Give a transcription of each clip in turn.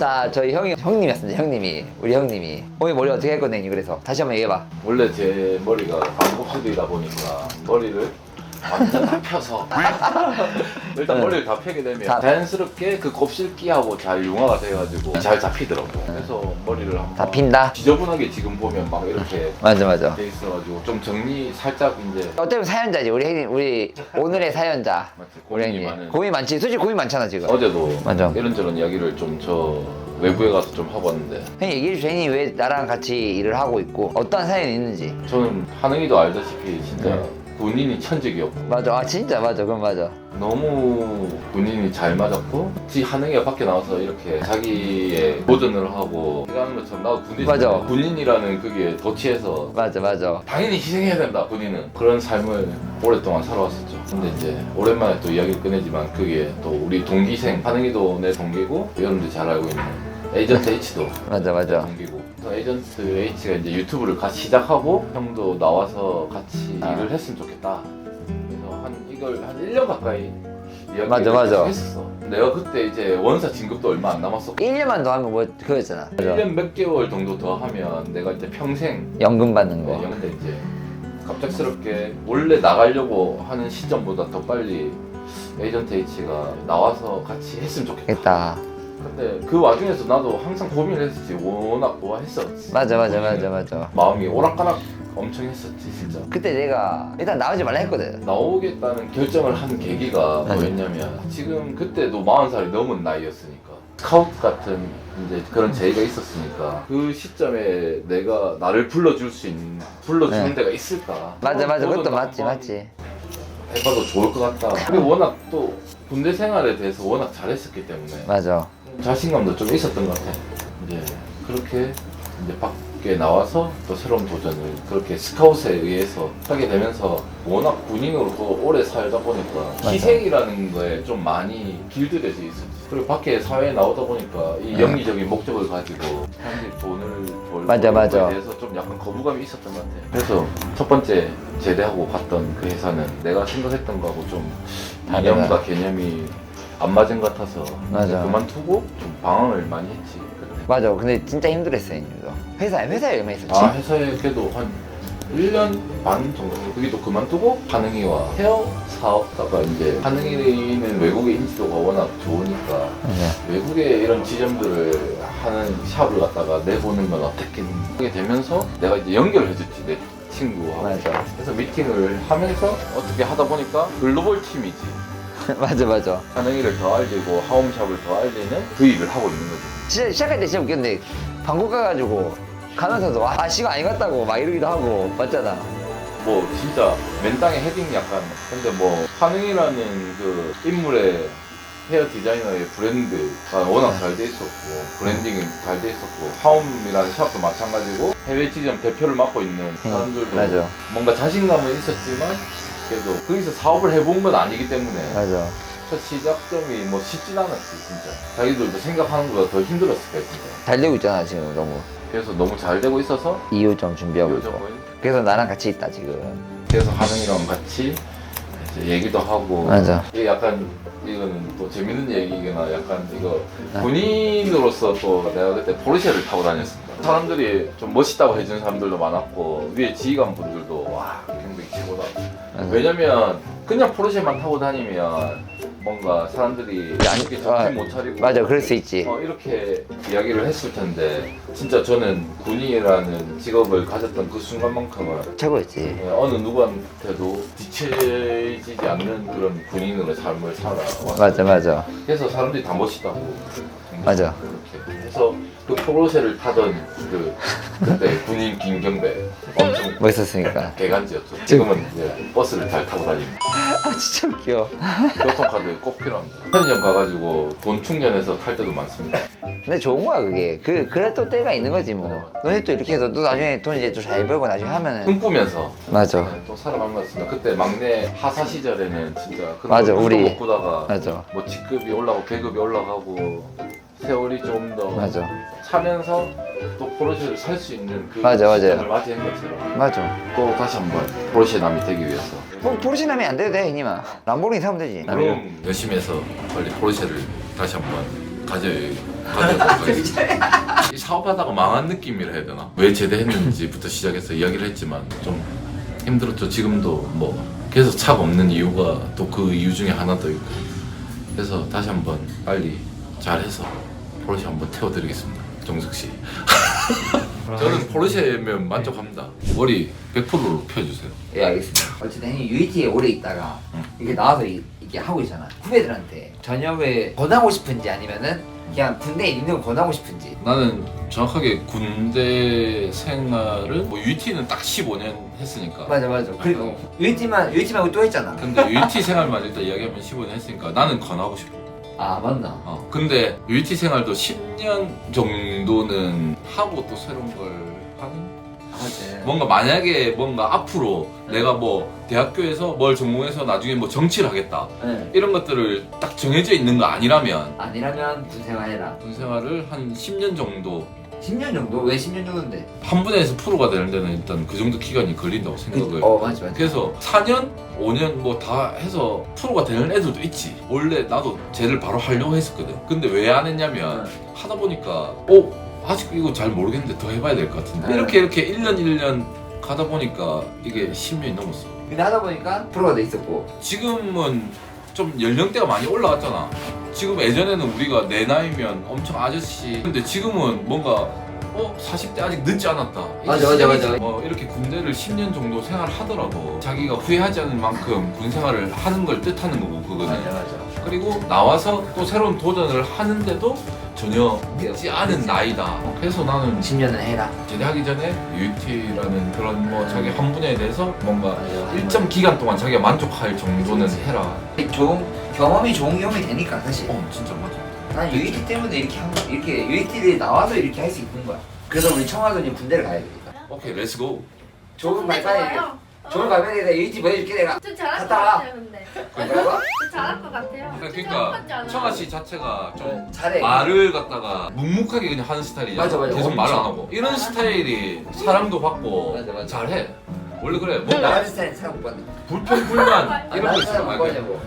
자 저희 형이 형님이었습니다. 형님이. 우리 형님이. 오늘 머리 어떻게 할 건데 그래서. 다시 한번 얘기해봐. 원래 제 머리가 반곱슬이다 보니까 머리를 완전 다 펴서. 일단 네. 머리를 다 펴게 되면 다- 자연스럽게 그 곱슬기하고 잘 융화가 돼가지고 잘 잡히더라고. 그래서 머리를 한번 다 핀다? 지저분하게 지금 보면 막 이렇게 맞아 맞아. 돼 있어가지고 좀 정리 살짝 이제 어때면 사연자지. 우리 형님 우리 오늘의 사연자. 맞지, 우리 고민이. 형님 많은 고민 많지. 솔직히 고민 많잖아 지금. 어제도 맞아. 이런저런 이야기를 좀 저 외부에 가서 좀 하고 왔는데. 형님 얘기해 주세요. 형님 왜 나랑 같이 일을 하고 있고 어떤 사연이 있는지. 저는 하능이도 알다시피 진짜 네. 군인이 천직이었고. 맞아. 아 진짜? 맞아. 그건 맞아. 너무 군인이 잘 맞았고 지 하능이가 밖에 나와서 이렇게 자기의 도전을 하고 하는 것처럼 나도 군인 맞아. 군인이라는 그게 도취해서 맞아 맞아. 당연히 희생해야 된다 군인은. 그런 삶을 오랫동안 살아왔었죠. 근데 이제 오랜만에 또 이야기를 꺼내지만 그게 또 우리 동기생 하능이도 내 동기고 여러분들이 잘 알고 있는 에이전트 H도 맞아 내 맞아. 동기고 그래서 에이전트 H가 이제 유튜브를 같이 시작하고 형도 나와서 같이 아. 일을 했으면 좋겠다. 그래서 한 이걸 한 1년 가까이 이야기를 맞아, 맞아. 했었어. 내가 그때 이제 원사 진급도 얼마 안 남았었고. 1년만 더 하면 뭐 그거였잖아. 맞아 1년 몇 개월 정도 더 하면 내가 이제 평생 연금 받는 네, 거. 근데 이제 갑작스럽게 원래 나가려고 하는 시점보다 더 빨리 에이전트 H가 나와서 같이 했으면 좋겠다. 겠다 근데 그 와중에서 나도 항상 고민을 했었지. 워낙 좋아했었지. 맞아 맞아 고민을. 맞아 맞아. 마음이 오락가락 엄청 했었지 진짜. 그때 내가 일단 나오지 말라 했거든. 나오겠다는 결정을 한 계기가 맞아. 뭐였냐면 지금 그때도 40살이 넘은 나이였으니까 스카우트 같은 이제 그런 제의가 있었으니까 그 시점에 내가 나를 불러줄 수 있는 불러주는 네. 데가 있을까? 맞아 맞아. 그것도 맞지 맞지. 해봐도 좋을 것 같다. 그리고 워낙 또 군대 생활에 대해서 워낙 잘했었기 때문에. 맞아 자신감도 좀 있었던 것 같아. 이제 그렇게 이제 밖에 나와서 또 새로운 도전을 그렇게 스카웃에 의해서 하게 되면서 워낙 군인으로 또 오래 살다 보니까 맞아. 희생이라는 거에 좀 많이 길들여져 있었지. 그리고 밖에 사회에 나오다 보니까 이 네. 영리적인 목적을 가지고 사람들이 돈을 벌고 맞아, 이런 맞아. 거에 대해서 좀 약간 거부감이 있었던 것 같아. 그래서 첫 번째 제대하고 갔던 그 회사는 내가 생각했던 거하고 좀 다르다. 이념과 개념이 안 맞은 것 같아서 맞아. 그만두고 좀 방황을 많이 했지. 맞아. 근데 진짜 힘들었어 형님도. 회사에 회사에 얼마 있었지? 아 회사에 그래도 한 1년 반 정도? 그게 또 그만두고 한흥이와. 헤어 사업다가 이제 한흥이는 외국의 인지도가 워낙 좋으니까 맞아. 외국에 이런 지점들을 하는 샵을 갖다가 내보는 건 어떻게 하게 되면서 내가 이제 연결을 해줬지 내 친구하고. 맞아. 그래서 미팅을 하면서 어떻게 하다 보니까 글로벌 팀이지 맞아 맞아. 한흥이를 더 알리고 하움샵을 더 알리는 그 일을 하고 있는 거지. 진짜 시작할 때 진짜 웃겼는데 방콕 가가지고 가면서도 아 시간 아니 같다고 막 이러기도 하고 맞잖아. 뭐 진짜 맨땅에 헤딩 약간. 근데 뭐 한흥이라는 그 인물의 헤어 디자이너의 브랜드가 워낙 잘 돼 있었고 브랜딩이 잘 돼 있었고 하움이라는 샵도 마찬가지고 해외 지점 대표를 맡고 있는 사람들도 맞아. 뭔가 자신감은 있었지만 그래도 거기서 사업을 해본 건 아니기 때문에. 맞아. 첫 시작점이 뭐 쉽진 않았지 진짜. 자기들도 생각하는 것보다 더 힘들었을 거야 진짜. 잘 되고 있잖아 지금 너무. 그래서 너무 잘 되고 있어서 좀 준비하고 있고. 요즘은 그래서 나랑 같이 있다 지금. 그래서 하능이랑 같이 이제 얘기도 하고. 맞아. 이게 약간 이거는 또 재밌는 얘기거나 약간 이거 아. 군인으로서 또 내가 그때 포르쉐를 타고 다녔습니다. 사람들이 좀 멋있다고 해주는 사람들도 많았고 위에 지휘관 분들도 와 경백이 최고다. 맞아. 왜냐면 그냥 포르쉐만 타고 다니면 뭔가 사람들이 안- 이렇게 아, 정신 못 차리고 맞아. 그럴 수 있지. 어, 이렇게 이야기를 했을 텐데 진짜 저는 군인이라는 직업을 가졌던 그 순간만큼은 최고였지 네, 어느 누구한테도 뒤처지지 않는 그런 군인으로 삶을 살아왔어요. 맞아 맞아 그래서 사람들이 다 멋있다고. 맞아. 그렇게 해서 그 포르쉐를 타던 그 그때 군인 김경배 엄청 멋있었으니까 개간지였죠. 지금은 이제 버스를 잘 타고 다닙니다. 아 진짜 웃겨 교통카드 꼭 필요합니다. 편의점 가가지고 돈 충전해서 탈 때도 많습니다. 근데 좋은 거야 그게. 그 그래 또 때가 있는 거지 뭐. 너네 또 이렇게 해서 또 나중에 돈 이제 또 잘 벌고 나중에 하면은. 꿈꾸면서. 맞아. 네, 또 같습니다. 그때 막내 하사 시절에는 진짜 맞아, 거 우리- 못 꾸다가 맞아. 뭐 직급이 올라가고 계급이 올라가고 세월이 좀 더 맞아. 차면서 또 포르쉐를 살 수 있는 그 맞아, 맞아요. 시점을 맞이한 것처럼. 맞아. 또 다시 한번 포르쉐 남이 되기 위해서. 뭐 포르쉐남이 안 돼도 돼 형님아 람보르니 사면 되지. 그럼 열심히 해서 빨리 포르쉐를 다시 한번 가져요. 가져도록 하겠습니다. 이 사업하다가 망한 느낌이라 해야 되나? 왜 제대했는지부터 시작해서 이야기를 했지만 좀 힘들었죠. 지금도 뭐 계속 차가 없는 이유가 또 그 이유 중에 하나 더 있고 그래서 다시 한번 빨리 잘해서 포르쉐 한번 태워드리겠습니다. 정숙 씨. 저는 포르쉐면 만족합니다. 머리 100%로 펴주세요. 예 알겠습니다. 어쨌든 형이 UET에 오래 있다가 이렇게 나와서 이, 이렇게 하고 있잖아. 후배들한테 전역을 권하고 싶은지 아니면은 그냥 군대에 있는 걸 권하고 싶은지. 나는 정확하게 군대 생활은 뭐 UT는 딱 15년 했으니까 맞아 맞아. 그리고 UET만 UET 말고 또 했잖아. 근데 UT 생활만 일단 이야기하면 15년 했으니까 나는 권하고 싶어 아 맞나? 어, 근데 UT 생활도 10년 정도는 하고 또 새로운 걸 하는 맞지. 뭔가 만약에 뭔가 앞으로 내가 뭐 대학교에서 뭘 전공해서 나중에 뭐 정치를 하겠다 네. 이런 것들을 딱 정해져 있는 거 아니라면 아니라면 군 생활해라. 군 생활을 한 10년 정도 10년 정도? 왜 10년 정도인데? 한 분야에서 프로가 되는 데는 일단 그 정도 기간이 걸린다고 생각을 어 맞지 맞지. 그래서 4년, 5년 뭐 다 해서 프로가 되는 애들도 있지. 원래 나도 쟤를 바로 하려고 했었거든. 근데 왜 안 했냐면 하다 보니까 어 아직 이거 잘 모르겠는데 더 해봐야 될 것 같은데 네. 이렇게 이렇게 1년 1년 가다 보니까 이게 10년이 넘었어. 근데 하다 보니까 프로가 돼 있었고. 지금은 좀 연령대가 많이 올라왔잖아. 지금 예전에는 우리가 내 나이면 엄청 아저씨. 근데 지금은 뭔가 어 40대 아직 늦지 않았다. 맞아, 맞아, 시작이지. 맞아. 어, 이렇게 군대를 10년 정도 생활하더라도 자기가 후회하지 않을 만큼 군 생활을 하는 걸 뜻하는 거고 그거는. 맞아. 그리고 나와서 또 새로운 도전을 하는데도 전혀 늦지 않은 나이다. 그래서 나는 10년은 해라. 제대하기 전에 UT라는 그런 뭐 자기 한 분야에 대해서 뭔가 맞아. 일정 기간 동안 자기가 만족할 정도는 해라. 좋은 경험이 좋은 경험이 되니까 사실. 어 진짜 맞아. 난 UET 때문에 이렇게 한 거, 이렇게 UET를 나와서 이렇게 할 수 있는 거야. 그래서 우리 이제 군대를 가야 되니까. 오케이 렛츠고. 좋은 근데 좋아요. 좋은 발판이 내가 UET 보여줄게 내가. 저 잘할 것 갔다 와. 같아요 근데 뭐라고? 저 잘할 것 같아요 저 그러니까 않아요? 청아 씨 자체가 좀 어, 잘해. 말을 갖다가 묵묵하게 그냥 하는 스타일이잖아. 맞아, 맞아. 계속 말을 안 엄청. 하고 이런 스타일이 사랑도 받고 맞아, 맞아. 잘해. 원래 그래. 나 뭔가 같은 스타일은 사람 못 받는. 불평 불만 아, 이런 나거 사람 있어. 못 받냐고.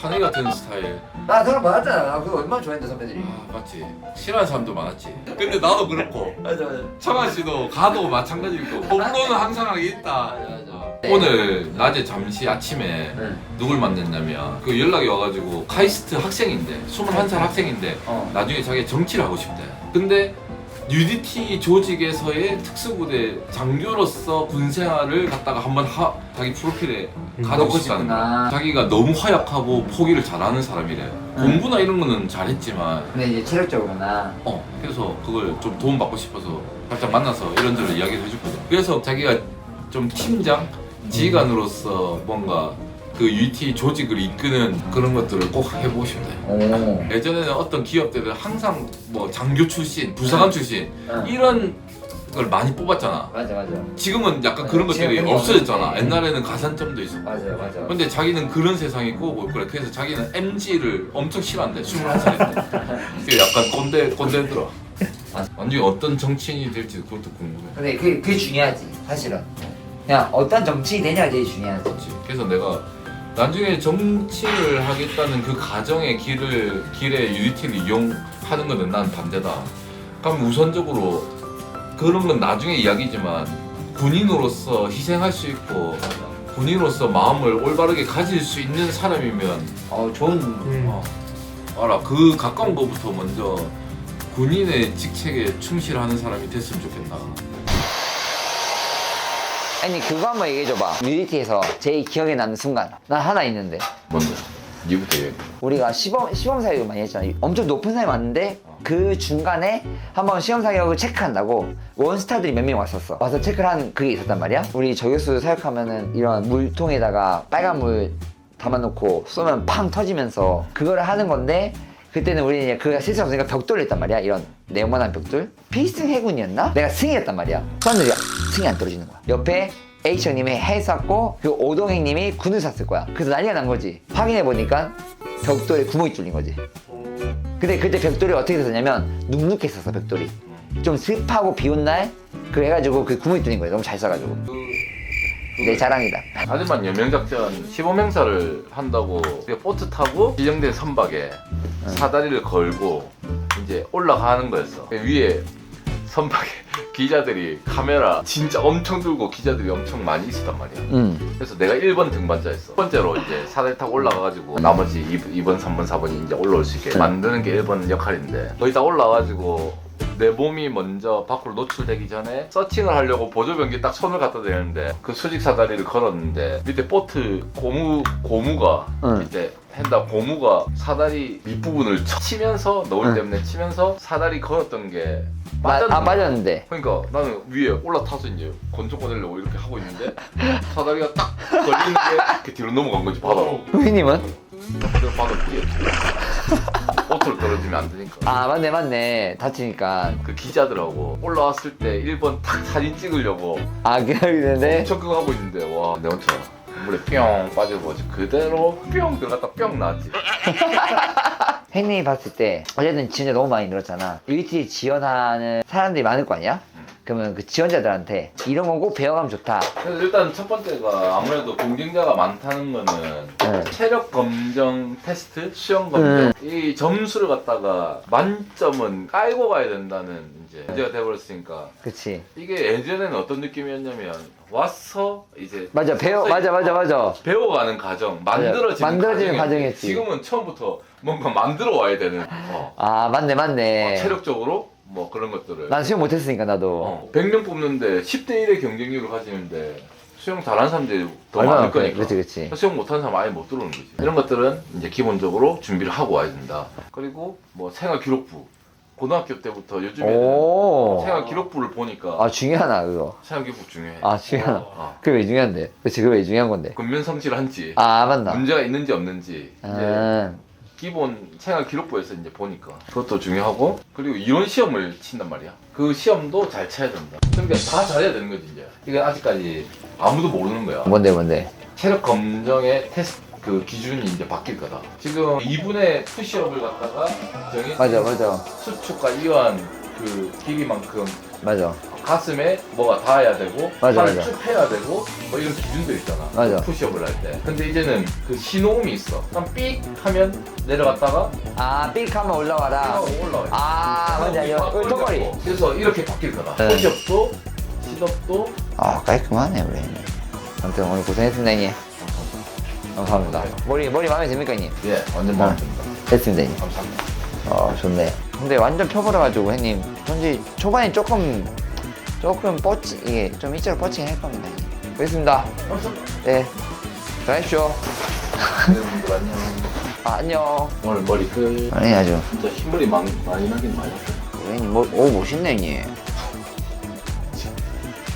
한이 같은 스타일. 나 사람 받았잖아. 나 그거 얼마나 좋아했는데 선배들이. 아 맞지. 싫어하는 사람도 많았지. 근데 나도 그렇고 맞아 맞아. 청아 씨도 가도 마찬가지고 호불호는 항상 있다. 맞아 맞아. 오늘 낮에 잠시 아침에 네. 누굴 만났냐면 그 연락이 와가지고 카이스트 학생인데 21살 학생인데 어. 나중에 자기 정치를 하고 싶대. 근데 UDT 조직에서의 특수부대 장교로서 군 생활을 갖다가 한번 하, 자기 프로필에 가지고 넣고 싶다는 거야. 자기가 너무 허약하고 포기를 잘하는 사람이래. 공부나 이런 거는 잘했지만 근데 이제 체력적으로나. 어 그래서 그걸 좀 도움받고 싶어서 살짝 만나서 이런저런 이야기를 해줬거든. 그래서 자기가 좀 팀장 지휘관으로서 뭔가 그 UT 조직을 이끄는 그런 것들을 꼭 해보고 싶대. 오. 예전에는 어떤 기업들은 항상 뭐 장교 출신, 부사관 출신 응. 이런 걸 많이 뽑았잖아. 맞아 맞아. 지금은 약간 맞아, 그런 것들이 지금 없어졌잖아. 없는데. 옛날에는 가산점도 있었고. 맞아 맞아. 근데 자기는 그런 세상이 꼬고 그래. 그래서 자기는 MG를 엄청 싫어한대. 21살에. 그게 약간 꼰대. 맞아. 나중에 어떤 정치인이 될지 그것도 궁금해. 근데 그게, 그게 중요하지 사실은. 그냥 어떤 정치인이 되냐가 제일 중요하지. 그래서 내가 나중에 정치를 하겠다는 그 가정의 길을 길에 UDT를 이용하는 거는 난 반대다. 그럼 우선적으로 그런 건 나중에 이야기지만 군인으로서 희생할 수 있고 군인으로서 마음을 올바르게 가질 수 있는 사람이면 어 좋은. 어, 알아 그 가까운 거부터 먼저 군인의 직책에 충실하는 사람이 됐으면 좋겠다. 아니 그거 한번 얘기해줘봐. UDT에서 제일 기억에 남는 순간. 난 하나 있는데. 뭔데? 니부터 얘기해. 우리가 시범 시범 사격을 많이 했잖아. 엄청 높은 산이 왔는데 그 중간에 한번 시험 사격을 체크한다고 원스타들이 몇 명 왔었어. 와서 체크를 한 그게 있었단 말이야. 우리 저격수 사격하면은 이런 물통에다가 빨간 물 담아놓고 쏘면 팡 터지면서 그거를 하는 건데 그때는 우리 이제 그가 실수 없으니까 벽돌을 했단 말이야. 이런 네모난 벽돌. 필승 해군이었나? 내가 승이었단 말이야. 사람들이 승이 안 떨어지는 거야. 옆에 H 형님이 해 쐈고 그 오동 형님이 군을 쐈을 거야. 그래서 난리가 난 거지. 확인해 보니까 벽돌에 구멍이 뚫린 거지. 근데 그때 벽돌이 어떻게 됐었냐면 눅눅했었어 벽돌이. 좀 습하고 비 온 날 그래가지고 그 구멍이 뚫린 거야. 너무 잘 쏴가지고. 내 자랑이다. 하지만 연명작전 시범 행사를 한다고 우리가 보트 타고 지정된 선박에 사다리를 걸고 이제 올라가는 거였어. 위에 선박에 기자들이 카메라 진짜 엄청 들고 기자들이 엄청 많이 있었단 말이야. 음. 그래서 내가 1번 등반자였어. 첫 번째로 이제 사다리 타고 올라가가지고 나머지 2 번, 3번, 4번이 이제 올라올 수 있게 네. 만드는 게 1번 역할인데 거기 다 올라가가지고 내 몸이 먼저 밖으로 노출되기 전에 서칭을 하려고 보조변기 딱 손을 갖다 대는데 그 수직 사다리를 걸었는데 밑에 보트 고무 고무가 응. 밑에 핸다 고무가 사다리 밑부분을 쳐- 치면서 너울 응. 때문에 치면서 사다리 걸었던 게 마, 빠졌는데 아 빠졌는데. 그러니까 나는 위에 올라타서 이제 권총 꺼내려고 이렇게 하고 있는데 사다리가 딱 걸리는 게 이렇게 뒤로 넘어간 거지 바다로 후이님은? 바다로 뛰 보트로 떨어지면 안 되니까 아 맞네 맞네 다치니까. 그 기자들하고 올라왔을 때 1번 탁 사진 찍으려고 아 기다리는데. 엄청 그거 하고 있는데 와내 혼자 물에 뿅 빠져버지 그대로 뿅 들어갔다 뿅 나왔지 팬님이 봤을 때 어쨌든 지원자 너무 많이 늘었잖아. UT 지원하는 사람들이 많을 거 아니야? 그러면 그 지원자들한테 이런 건 꼭 배워가면 좋다. 그래서 일단 첫 번째가 아무래도 경쟁자가 많다는 거는 네. 체력 검정 테스트, 시험 검정 이 점수를 갖다가 만점은 깔고 가야 된다는 이제 문제가 돼버렸으니까 그치. 이게 예전에는 어떤 느낌이었냐면 와서 이제 맞아 배워 맞아 맞아 맞아. 배워가는 과정, 만들어지는, 만들어지는 과정이었지. 지금은 처음부터 뭔가 만들어 와야 되는 어, 아 맞네 맞네. 체력적으로 뭐 그런 것들을 난 수영 못했으니까 나도. 어, 100명 뽑는데 10대 1의 경쟁률을 가지는데 수영 잘하는 사람들이 더 많을 그래, 거니까 그치 그치. 수영 못하는 사람 아예 못 들어오는 거지 이런 것들은 이제 기본적으로 준비를 하고 와야 된다 그리고 뭐 생활 기록부 고등학교 때부터 요즘에는 오. 생활 기록부를 보니까 아 중요하나 그거. 생활 기록부 중요해 아 중요하나. 어. 그게 왜 중요한데? 그치 그게 왜 중요한 건데? 근면 성실한지 아 맞나. 문제가 있는지 없는지 이제 아, 기본 생활 기록부에서 이제 보니까 그것도 중요하고 그리고 이론 시험을 친단 말이야. 그 시험도 잘 쳐야 된다. 그러니까 다 잘해야 되는 거지 이제. 이건 아직까지 아무도 모르는 거야. 뭔데 뭔데? 체력 검정의 테스트 그 기준이 이제 바뀔 거다. 지금 2분의 푸시업을 갖다가 정해 맞아 맞아. 수축과 이완 그 길이만큼 맞아. 가슴에 뭐가 닿아야 되고 맞아, 팔을 맞아. 쭉 펴야 되고 뭐 이런 기준도 있잖아 맞아. 푸시업을 할 때 근데 이제는 그 신호음이 있어 한 삑 하면 내려갔다가 아 삑하면 올라와라. 올라와요 아 알죠? 그 턱걸이. 그래서 이렇게 바뀔 거다 네. 푸시업도 시업도 아 깔끔하네 우리. 아무튼 오늘 고생했습니다 형님. 감사합니다. 머리 머리 마음에 듭니까 형님? 예 완전 마음에 든다 됐습니다 형님. 감사합니다 어 좋네. 근데 완전 펴버려가지고 형님 현재 초반에 조금 조금 뻗치 이게 좀 일자로 뻗치긴 할 겁니다. 그렇습니다. 네. 들어가십시오. 여러분들 안녕 아, 안녕. 오늘 머리 끝 아니 아주. 진짜 흰머리 많이, 많이 나긴 많이 형님 뭐, 오 멋있네 형님.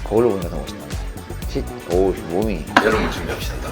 거울로 보니까 더 멋있다. 시, 오 몸이. 여러분 준비합시다